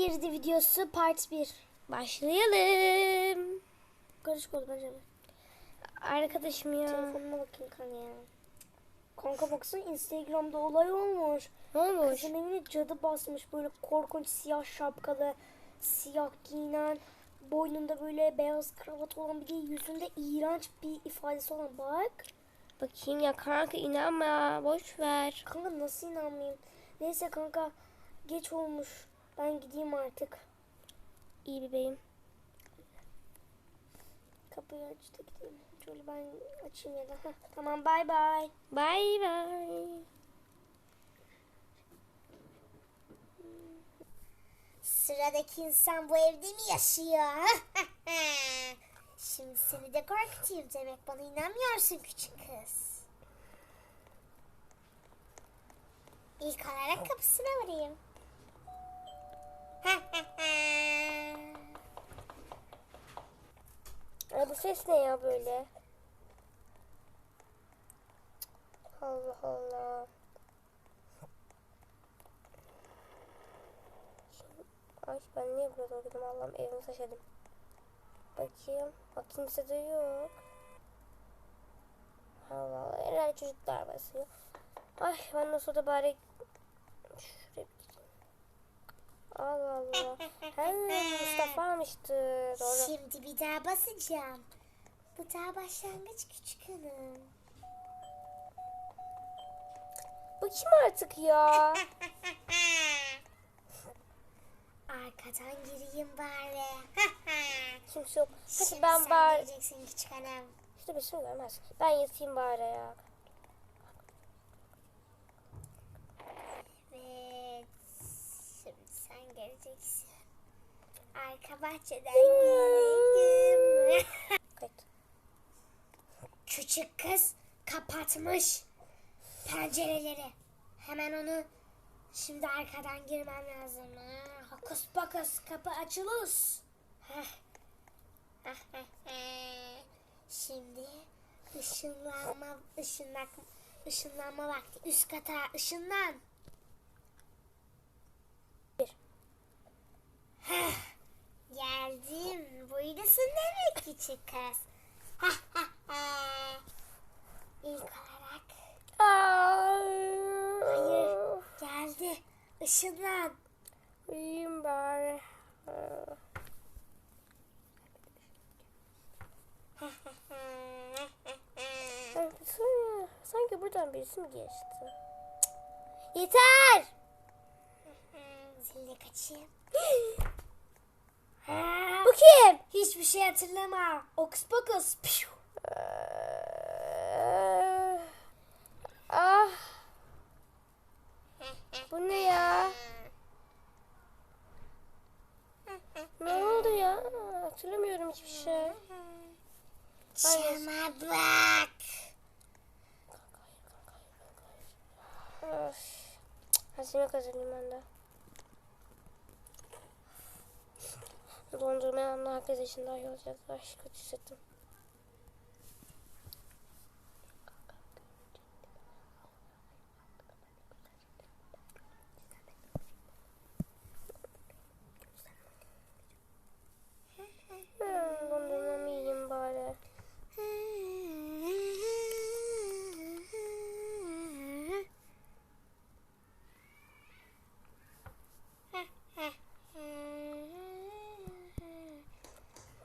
girdi videosu part 1. Başlayalım. Karışık oldu bence. Arkadaşım ya. Telefonuna bakayım kan ya. Kanka baksana Instagram'da olay olmuş. Ne olmuş? Kızın evine cadı basmış böyle korkunç siyah şapkalı, siyah giyinen, boynunda böyle beyaz kravat olan bir de yüzünde iğrenç bir ifadesi olan bak. Bakayım ya kanka inanma. Boş ver. Kanka nasıl inanmayayım? Neyse kanka geç olmuş. Ben gideyim artık. İyi bebeğim. Kapıyı aç da gideyim. Şöyle ben açayım ya da. Heh, tamam bay bay. Bay bay. Sıradaki insan bu evde mi yaşıyor? Şimdi seni de korkutayım demek bana inanmıyorsun küçük kız. İlk olarak kapısına vurayım. Ay bu ses ne ya böyle? Allah Allah. Şimdi- Ay ben niye burada okudum Allah'ım evimi taşıdım. Bakayım. Bak kimse de yok. Allah Allah. Herhalde çocuklar basıyor. Ay ben nasıl da bari şuraya bir gideyim. Allah Allah. He Mustafa'mıştı. Doğru. Şimdi bir daha basacağım. Bu daha başlangıç küçük hanım. Bu kim artık ya? Arkadan gireyim bari. Kimse yok. Hadi Şimdi ben sen bari... geleceksin küçük hanım. İşte bir şey görmez. Ben yatayım bari ya. Evet. Şimdi sen geleceksin. Arka bahçeden. Kayıt. Küçük kız kapatmış pencereleri. Hemen onu şimdi arkadan girmem lazım. Ha, Hokus pokus kapı. Heh. Şimdi ışınlanma, ışınlak, ışınlanma vakti. Üst kata ışınlan. Bir. Heh, Geldim. Buradasın demek küçük kız. İlk olarak Hayır. geldi. Işınlan. Uyuyayım bari. Sanki buradan birisi mi geçti? Yeter! Zille kaçayım. Bu kim? Hiçbir şey hatırlama. Okus pokus. Piu. Ee, ah. Bu ne ya? Ne oldu ya? Hatırlamıyorum hiçbir şey. Şama bak. Öf. Hazine kazanayım ben de. Dondurma iyi olacak. Ay kötü hissettim. Hmm, dondurmamı yiyeyim bari.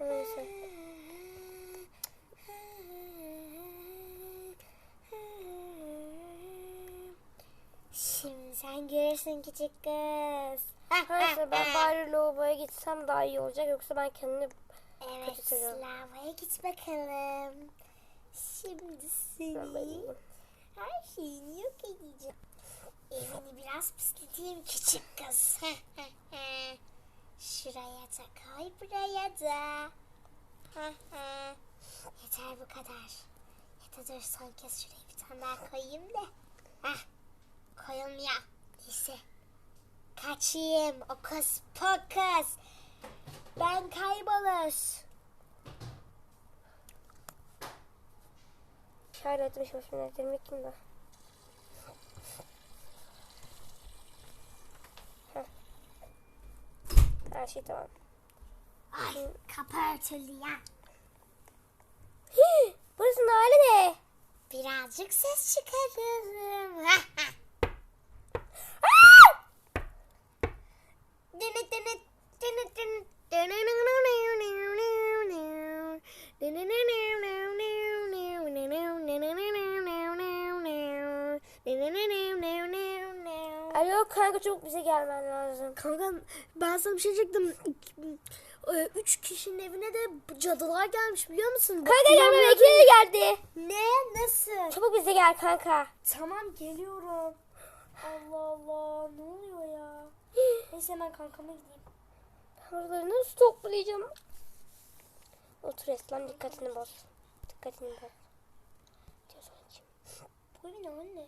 Neyse. Şimdi görürsün küçük kız. Neyse ben bari lavaboya gitsem daha iyi olacak. Yoksa ben kendimi Evet, kötü hissediyorum. lavaboya git bakalım. Şimdi seni her şeyini yok edeceğim. Evini biraz pisleteyim küçük kız. Şuraya da koy, buraya da. Yeter bu kadar. Yeter dur son kez şuraya bir tane daha koyayım da. Heh, koyulmuyor. Neyse. Kaçayım. Okus pokus. Ben kaybolur. İşaretmiş başımın ettirimi kimde? Heh. Her şey tamam. Ay kapı örtüldü ya. Hii, burası hali ne? Birazcık ses çıkarırım. Kanka çabuk bize gelmen lazım. Kanka ben sana bir şey diyecektim. Ee, Üç kişinin evine de cadılar gelmiş biliyor musun? Kanka gelme bekle de geldi. Ne? Nasıl? Çabuk bize gel kanka. Tamam geliyorum. Allah Allah ne oluyor ya? Neyse hemen kankama gideyim. Buraları nasıl toplayacağım? Otur Eslan dikkatini boz. Dikkatini boz. Diyorsun açayım. Bu ne anne?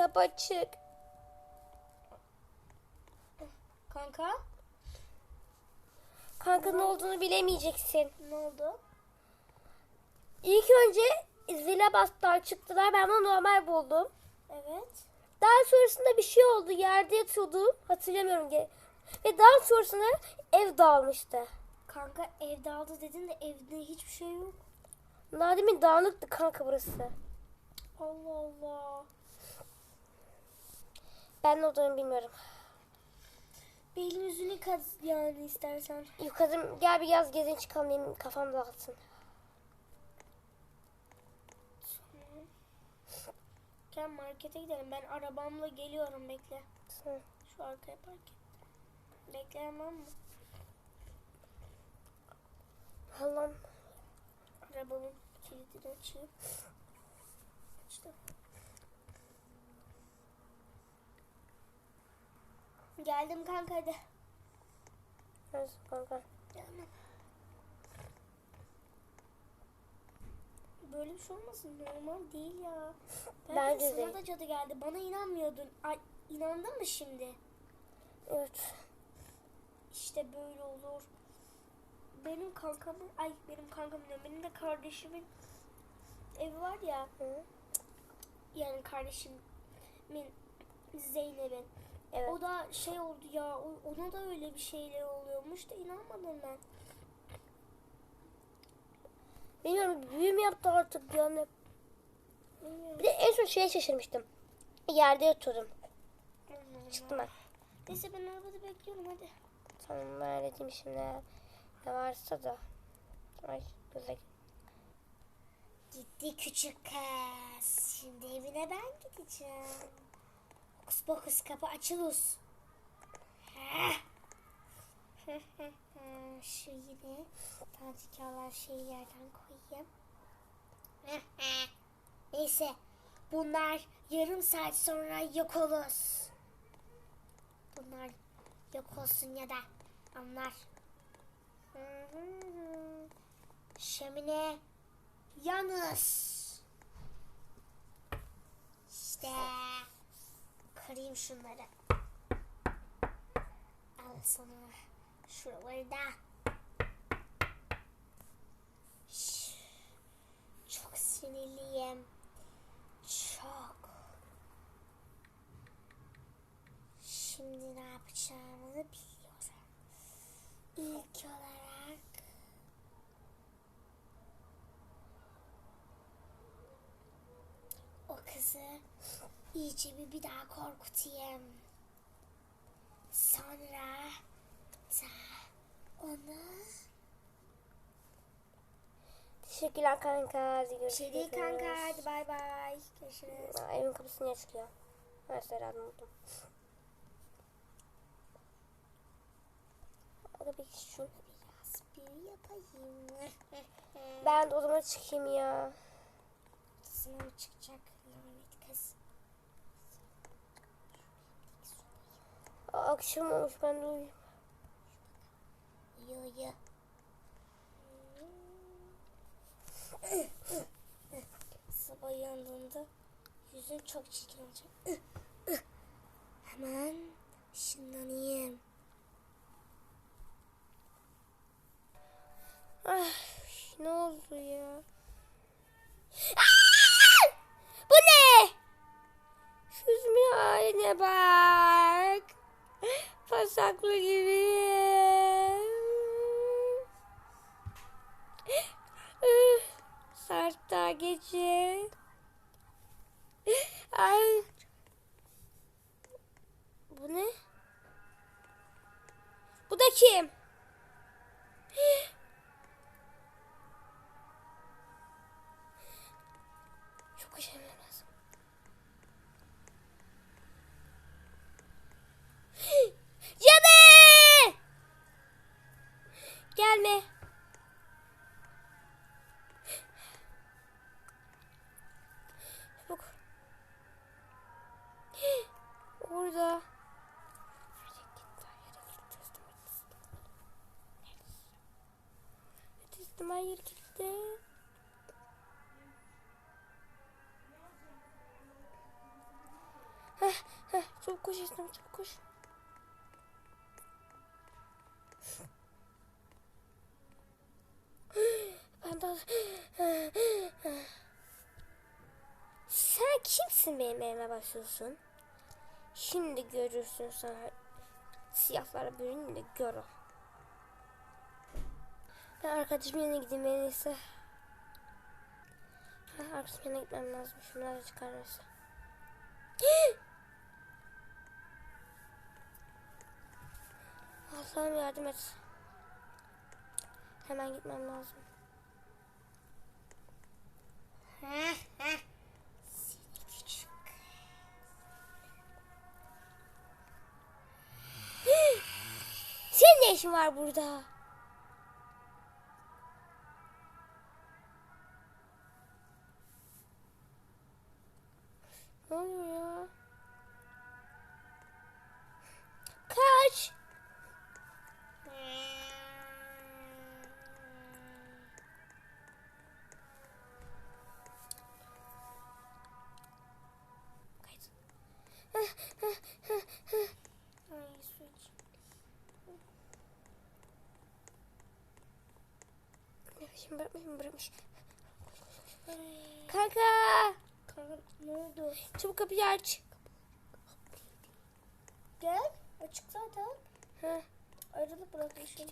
Kapı açık. Kanka Kanka ne olduğunu bilemeyeceksin. ne oldu? İlk önce zile bastılar çıktılar. Ben bunu normal buldum. Evet. Daha sonrasında bir şey oldu. Yerde yatıyordum. Hatırlamıyorum. ge- Ve daha sonrasında ev dağılmıştı. Kanka ev dağıldı dedin de evde hiçbir şey yok. Daha demin dağınıktı kanka burası. Allah Allah. Ben ne olduğunu bilmiyorum. Bir elin yüzünü kaz yani istersen. Yukarı gel bir yaz gezin çıkalım benim kafam dağılsın. Gel markete gidelim. Ben arabamla geliyorum bekle. Hı. Şu arkaya park et. Bekleyemem mi? Allah'ım. Arabamın kilidini açayım. İşte. Geldim kanka hadi. Nasıl kanka? Gelmem. Böyle bir şey olmasın normal değil ya. Ben Bence sana de. da cadı geldi. Bana inanmıyordun. Ay inandın mı şimdi? Evet. İşte böyle olur. Benim kankamın, ay benim kankamın benim de kardeşimin evi var ya. Hı. Yani kardeşimin Zeynep'in. Evet. O da şey oldu ya, ona da öyle bir şeyler oluyormuş da inanmadım ben. Bilmiyorum büyü mü yaptı artık yani. Bilmiyorum. Bir de en son şeye şaşırmıştım. Yerde yatıyordum. Çıktım ben. Neyse ben arabada bekliyorum hadi. Tamam ben halledeyim şimdi. Ne varsa da. Ay güzel. Gitti küçük kız. Şimdi evine ben gideceğim. Hokus pokus kapı açılız. Şu yine tantikalar şeyi yerden koyayım. Neyse bunlar yarım saat sonra yok olur. Bunlar yok olsun ya da anlar. Şömine Yalnız. İşte. Kırayım şunları. Al sana. Şuraları da. Çok sinirliyim. Çok. Şimdi ne yapacağımı biliyorum. İlk olarak o kızı iyice bir, bir daha korkutayım. Sonra da onu Teşekkürler kanka. Hadi görüşürüz. şey değil kanka hadi bay bay görüşürüz. Aa, evin kapısı niye açılıyor? Neyse herhalde unuttum. Hadi bir şu. Biraz büyü yapayım. Ben de odama çıkayım ya. Sınav çıkacak lanet kız. Akşam olmuş ben de uyuyayım. Uyu uyu. Sabah uyandığında yüzün çok çirkin olacak. Hemen şınlanayım. Ay, ne oldu ya? Aa! Bu ne? Şu yüzümün haline bak. Pasaklı gibi. Sarta gece. Ay. Bu ne? Bu da kim? Hayır gitti. Heh, heh, çabuk koş Esnem, çabuk koş. Ben de... Sen kimsin benim elime başlıyorsun? Şimdi görürsün sana siyahlara bürünün de gör. Ben arkadaşımın yanına gideyim en iyisi. Arkadaşımın yanına gitmem lazım. Şunları çıkarırsa. Allah'ım yardım et. Hemen gitmem lazım. Senin ne işin var burada? Şimdi bırakmış bırakmış. Kanka! Kanka ne oldu? Çabuk kapıyı aç. Gel. Açık zaten. Heh. Ayrılıp bırakmışım.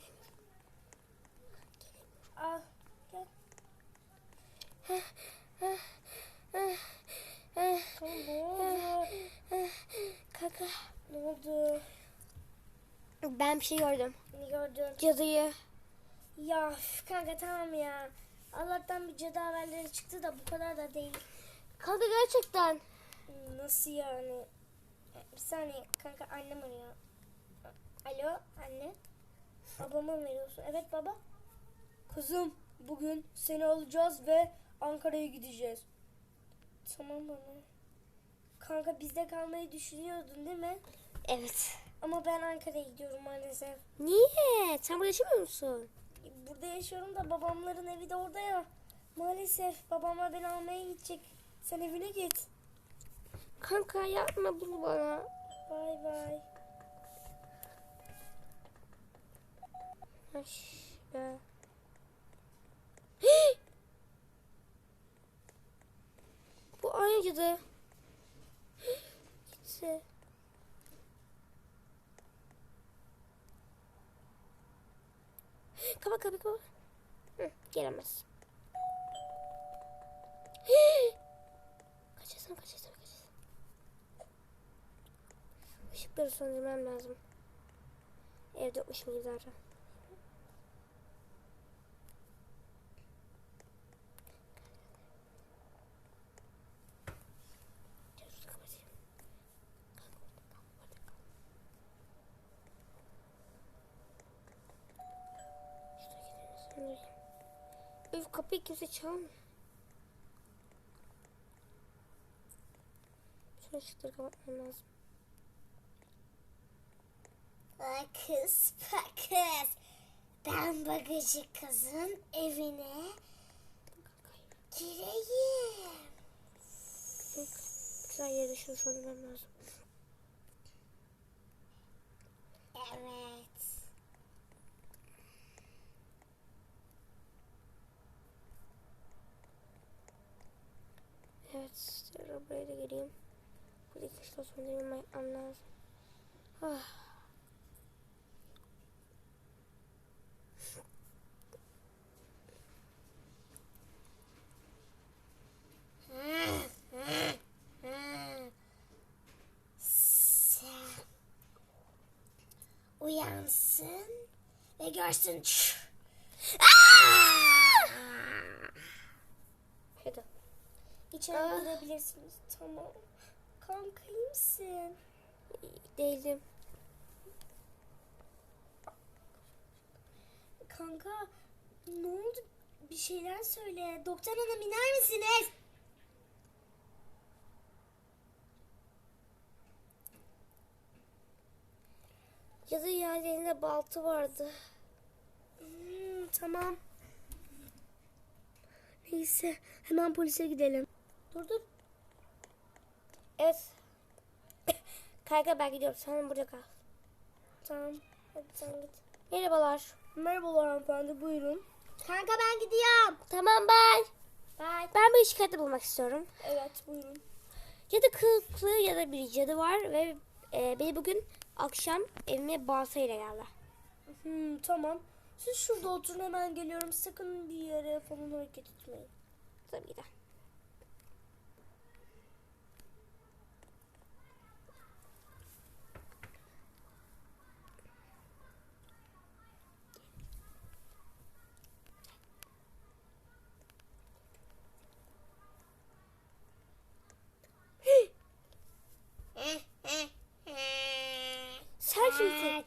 Al. Gel. Kanka ne oldu? Kanka. Ne oldu? Ben bir şey gördüm. Ne gördün? Cadıyı. Ya kanka tamam ya. Allah'tan bir cadı haberleri çıktı da bu kadar da değil. Kanka gerçekten. Nasıl yani? Bir saniye kanka annem arıyor. Alo anne. Babama mı veriyorsun? Evet baba. Kızım bugün seni alacağız ve Ankara'ya gideceğiz. Tamam baba. Kanka bizde kalmayı düşünüyordun değil mi? Evet. Ama ben Ankara'ya gidiyorum maalesef. Niye? Sen burada yaşamıyor musun? Burada yaşıyorum da babamların evi de orada ya. Maalesef babamlar beni almaya gidecek. Sen evine git. Kanka yapma bunu bana. Bay bay. Ay be. Bu aynı cadı. Gitti. Kapa kapa kapa. Hı, gelemez. Kaçasın kaçasın kaçasın. Işıkları söndürmem lazım. Evde yokmuşum gibi zaten. Üf kapıyı kimse çalmıyor. Şunu ışıkları kapatmam lazım. Ay kız kız. Ben bagajı kızın evine gireyim. Güzel yerde şunu lazım. Evet. Evet. Tekrar buraya da geleyim. Buradaki kışla sonunda yapmam lazım. Ah. uyansın ve görsün. Aa! Ah! İçeri Ah. girebilirsiniz. Tamam. Kanka iyi misin? Değilim. Kanka ne oldu? Bir şeyler söyle. Doktor hanım iner misiniz? Ya da yerlerinde baltı vardı. Hmm, tamam. Neyse hemen polise gidelim. Dur dur. Evet. Kanka ben gidiyorum. Sen burada kal. Tamam. Hadi sen git. Merhabalar. Merhabalar hanımefendi buyurun. Kanka ben gidiyorum. Tamam ben. Bye. Ben bir şikayette bulmak istiyorum. Evet buyurun. Ya da kılıklı ya da bir cadı var ve e, beni bugün akşam evime baltayla geldi. Hmm, tamam. Siz şurada oturun hemen geliyorum. Sakın bir yere falan hareket etmeyin. Tabii ki de.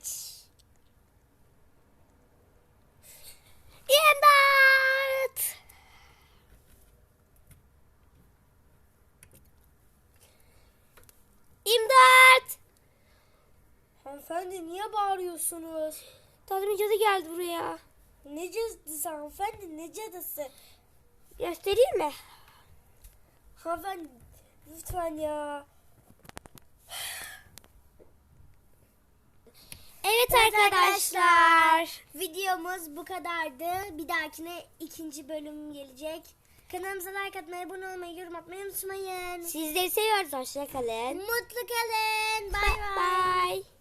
Aç. İmdat! İmdat! Hanımefendi niye bağırıyorsunuz? Tadım cadı geldi buraya. Ne cadısı hanımefendi ne cadısı? Göstereyim mi? Hanımefendi lütfen ya. Evet arkadaşlar. Videomuz bu kadardı. Bir dahakine ikinci bölüm gelecek. Kanalımıza like atmayı, abone olmayı, yorum atmayı unutmayın. Sizleri seviyoruz. Hoşçakalın. Mutlu kalın. Bay bay. Bye.